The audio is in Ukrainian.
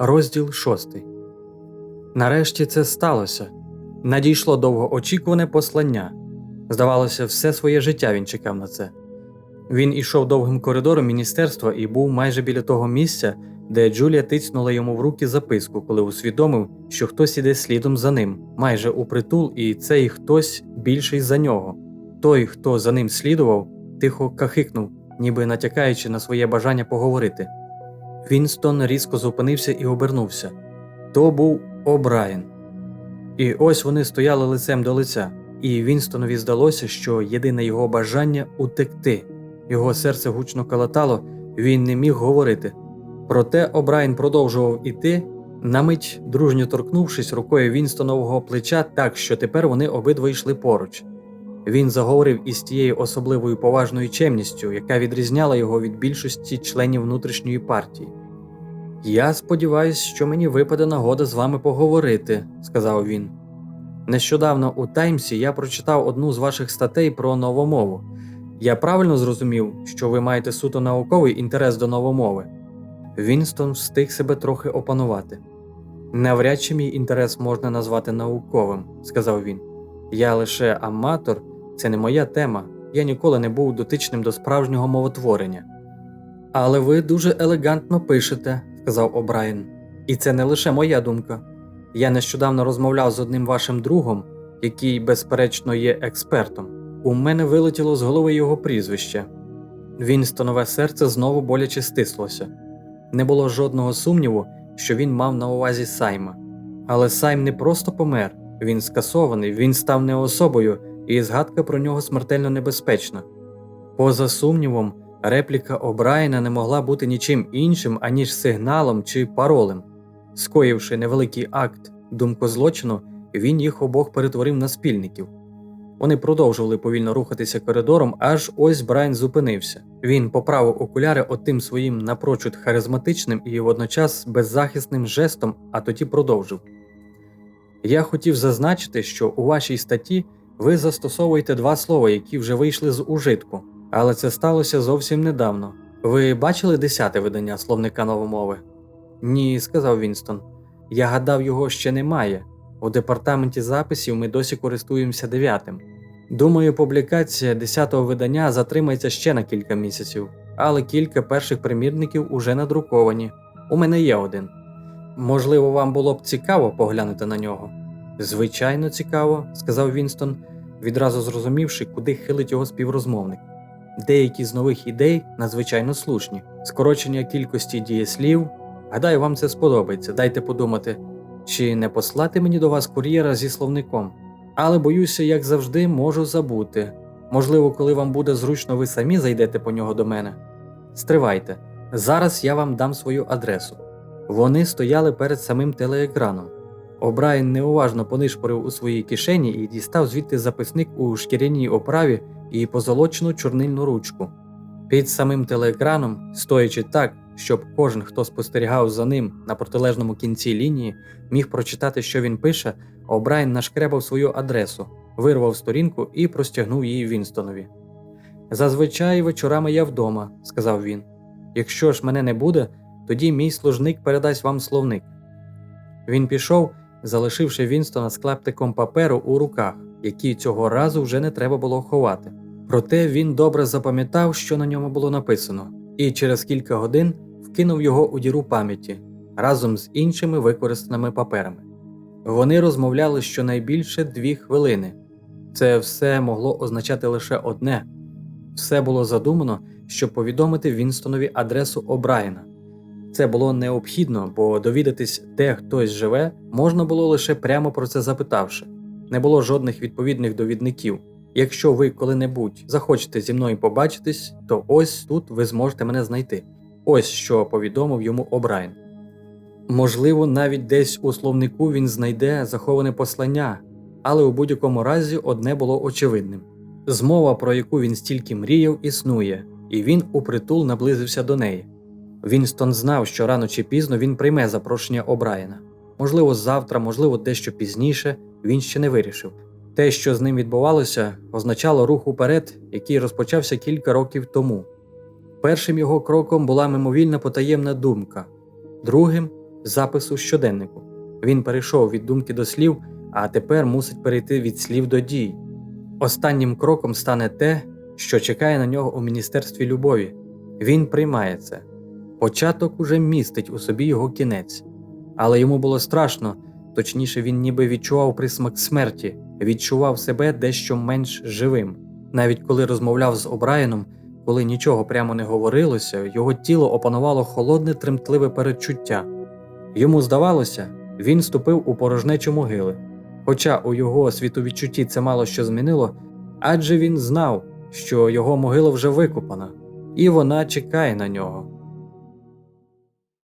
Розділ шостий. Нарешті це сталося. Надійшло довгоочікуване послання. Здавалося, все своє життя він чекав на це. Він ішов довгим коридором міністерства і був майже біля того місця, де Джулія тицнула йому в руки записку, коли усвідомив, що хтось іде слідом за ним, майже у притул, і цей хтось більший за нього. Той, хто за ним слідував, тихо кахикнув, ніби натякаючи на своє бажання поговорити. Вінстон різко зупинився і обернувся. То був О'Брайен. І ось вони стояли лицем до лиця, і Вінстонові здалося, що єдине його бажання утекти. Його серце гучно калатало, він не міг говорити. Проте О'Брайен продовжував іти, на мить дружньо торкнувшись рукою Вінстонового плеча так, що тепер вони обидва йшли поруч. Він заговорив із тією особливою поважною чемністю, яка відрізняла його від більшості членів внутрішньої партії. Я сподіваюся, що мені випаде нагода з вами поговорити, сказав він. Нещодавно у Таймсі я прочитав одну з ваших статей про новомову. Я правильно зрозумів, що ви маєте суто науковий інтерес до новомови. Вінстон встиг себе трохи опанувати. Навряд чи мій інтерес можна назвати науковим, сказав він. Я лише аматор, це не моя тема, я ніколи не був дотичним до справжнього мовотворення. Але ви дуже елегантно пишете, сказав О'Брайен. І це не лише моя думка. Я нещодавно розмовляв з одним вашим другом, який, безперечно, є експертом. У мене вилетіло з голови його прізвище. Вінстонове серце знову боляче стислося. Не було жодного сумніву, що він мав на увазі Сайма. Але Сайм не просто помер, він скасований, він став не особою, і згадка про нього смертельно небезпечна. Поза сумнівом, репліка О'Брайена не могла бути нічим іншим, аніж сигналом чи паролем. Скоївши невеликий акт думкозлочину, він їх обох перетворив на спільників. Вони продовжували повільно рухатися коридором, аж ось Брайан зупинився. Він поправив окуляри отим своїм напрочуд харизматичним і водночас беззахисним жестом, а тоді продовжив. Я хотів зазначити, що у вашій статті ви застосовуєте два слова, які вже вийшли з ужитку, але це сталося зовсім недавно. Ви бачили десяте видання словника новомови? Ні, сказав Вінстон. Я гадав, його ще немає. У департаменті записів ми досі користуємося дев'ятим. Думаю, публікація 10-го видання затримається ще на кілька місяців, але кілька перших примірників уже надруковані. У мене є один. Можливо, вам було б цікаво поглянути на нього. Звичайно, цікаво, сказав Вінстон, відразу зрозумівши, куди хилить його співрозмовник. Деякі з нових ідей надзвичайно слушні, скорочення кількості дієслів. Гадаю, вам це сподобається. Дайте подумати, чи не послати мені до вас кур'єра зі словником. Але боюся, як завжди, можу забути. Можливо, коли вам буде зручно, ви самі зайдете по нього до мене. Стривайте, зараз я вам дам свою адресу. Вони стояли перед самим телеекраном. О'Брайен неуважно понишпорив у своїй кишені і дістав звідти записник у шкіряній оправі і позолочену чорнильну ручку. Під самим телеекраном, стоячи так, щоб кожен, хто спостерігав за ним на протилежному кінці лінії, міг прочитати, що він пише, О'Брайен нашкребав свою адресу, вирвав сторінку і простягнув її Вінстонові. Зазвичай вечорами я вдома, сказав він. Якщо ж мене не буде, тоді мій служник передасть вам словник. Він пішов, залишивши Вінстона з клептиком паперу у руках, який цього разу вже не треба було ховати. Проте він добре запам'ятав, що на ньому було написано, і через кілька годин вкинув його у діру пам'яті разом з іншими використаними паперами. Вони розмовляли щонайбільше дві хвилини. Це все могло означати лише одне все було задумано, щоб повідомити Вінстонові адресу О'Брайена. Це було необхідно, бо довідатись, де хтось живе, можна було лише прямо про це запитавши. Не було жодних відповідних довідників. Якщо ви коли-небудь захочете зі мною побачитись, то ось тут ви зможете мене знайти. Ось що повідомив йому О'Брайен. Можливо, навіть десь у словнику він знайде заховане послання, але у будь-якому разі одне було очевидним змова, про яку він стільки мріяв, існує, і він упритул наблизився до неї. Вінстон знав, що рано чи пізно він прийме запрошення О'Брайена. Можливо, завтра, можливо, дещо пізніше, він ще не вирішив. Те, що з ним відбувалося, означало рух уперед, який розпочався кілька років тому. Першим його кроком була мимовільна потаємна думка, другим запису щоденнику. Він перейшов від думки до слів, а тепер мусить перейти від слів до дій. Останнім кроком стане те, що чекає на нього у Міністерстві любові. Він приймає це. Початок уже містить у собі його кінець. Але йому було страшно, точніше, він ніби відчував присмак смерті, відчував себе дещо менш живим. Навіть коли розмовляв з Обраєном, коли нічого прямо не говорилося, його тіло опанувало холодне тремтливе передчуття. Йому здавалося, він ступив у порожнечу могили. Хоча у його світовідчутті це мало що змінило, адже він знав, що його могила вже викопана, і вона чекає на нього.